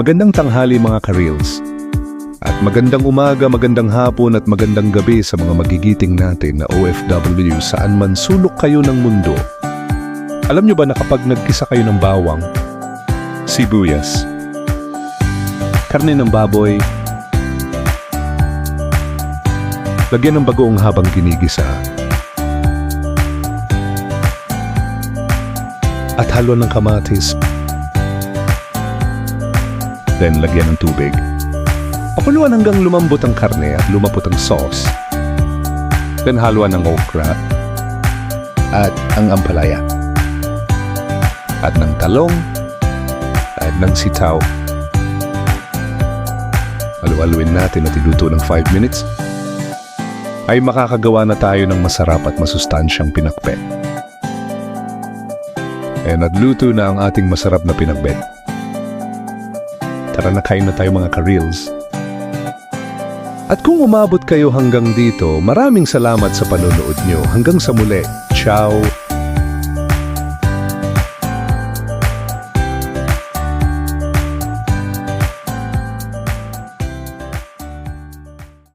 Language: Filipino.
Magandang tanghali mga ka-reels. At magandang umaga, magandang hapon at magandang gabi sa mga magigiting natin na OFW saan man sulok kayo ng mundo. Alam nyo ba na kapag nagkisa kayo ng bawang, sibuyas, karne ng baboy, lagyan ng bagoong habang ginigisa, at halo ng kamatis, then lagyan ng tubig. Pakuluan hanggang lumambot ang karne at lumapot ang sauce. Then haluan ng okra at ang ampalaya. At ng talong at ng sitaw. Halu-haluin natin at iluto ng 5 minutes ay makakagawa na tayo ng masarap at masustansyang pinakbet. And nagluto na ang ating masarap na pinakbet. Tara na kain na tayo mga ka-reels. At kung umabot kayo hanggang dito, maraming salamat sa panonood nyo. Hanggang sa muli. Ciao